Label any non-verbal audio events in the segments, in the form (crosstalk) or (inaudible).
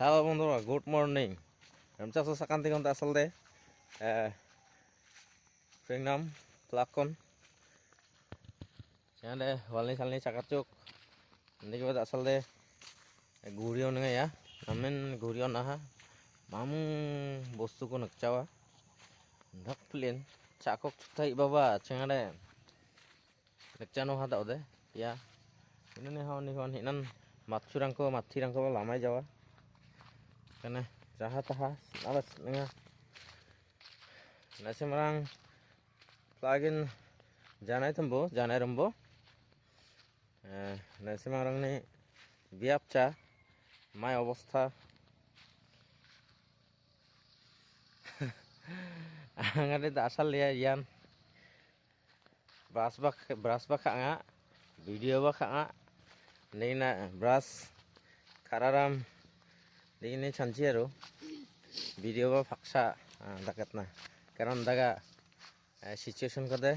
হ্যালো বন্ধুরা, good morning. আমি চাষ সাকান্তি কন্ত আসলতে নাম প্লাকন সেখানে হলনি সালনি চাকাচুক। দেখি আসলতে ঘুরিও নেয়া নামেন ঘুরিও নাহা মামু, বস্তুকো নকচাওয়া ধক প্লেন, চাকক থাই বাবা চেঙাড়ে নকচানো হাতাও দে, ইয়া। ইনানে হাওনি হন ইনান মাতসুরাঙ্ক মাতসিরাঙ্ক লামাই যাওয়া। karena saha taha alas nengah nasi merang. Plugin janai tembo janai rembo. Eh, nasi merang ni biap cha mai obostha. (laughs) Angane asal ya yang brush bak brush bak anga video bak anga nina brush kararam. लेकिन सानसे आरो भिडियोबा फाक्सा दागात ना कारण दागा सिचुएसन कदे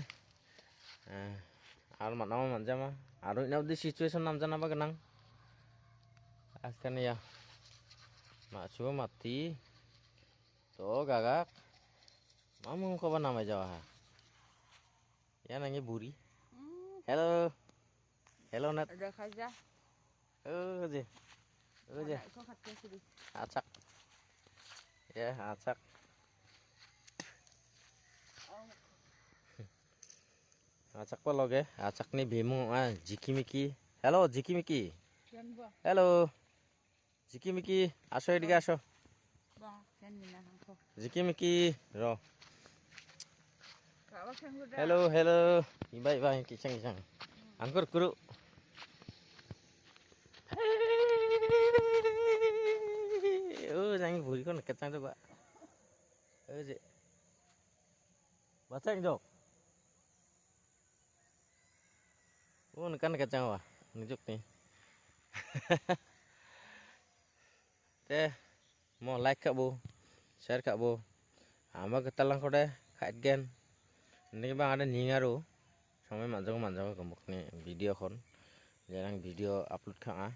आरो मानामा मानजामा आरो इनावदि सिचुएसन नामजानाबा गोनां आजखानिया मासुबा माथि তো গাগাক মা মম কবা নামাই যাওয়া হা ইয়া নাকি বুড়ি হ্যালো হ্যালো না দেখা যা ও যে itu aja. Acak. Ya acak. Acak apa loge acak nih bimu ah jiki miki. Halo jiki miki. Halo. Jiki miki aso ya aso? Jiki miki ro. Hello hello ibai ibai kicang kicang angkur kuru Oh, kan kacang coba. Eh, Cik. Bacang, Jok. Mun kan kacang wah, nunjuk nih. (laughs) Teh mau like kak bu, share kak bu. Ah, Ama kita lang kau deh, kait gen. Ini bang ada nyingaru. Sampai manjang manjang kemuk nih video kon. Jarang video upload kak ah.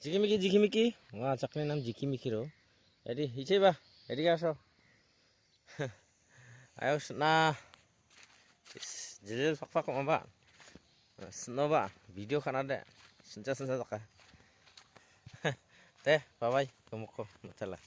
Jikimiki jikimiki, wah cak nih nam jikimiki roh. Jadi isi bah, jadi kaso. Ayo nah jadi fak fak kok mbak. Seno bah, video kan ada. Senja senja tak. Teh, bye bye, kamu kok, masalah.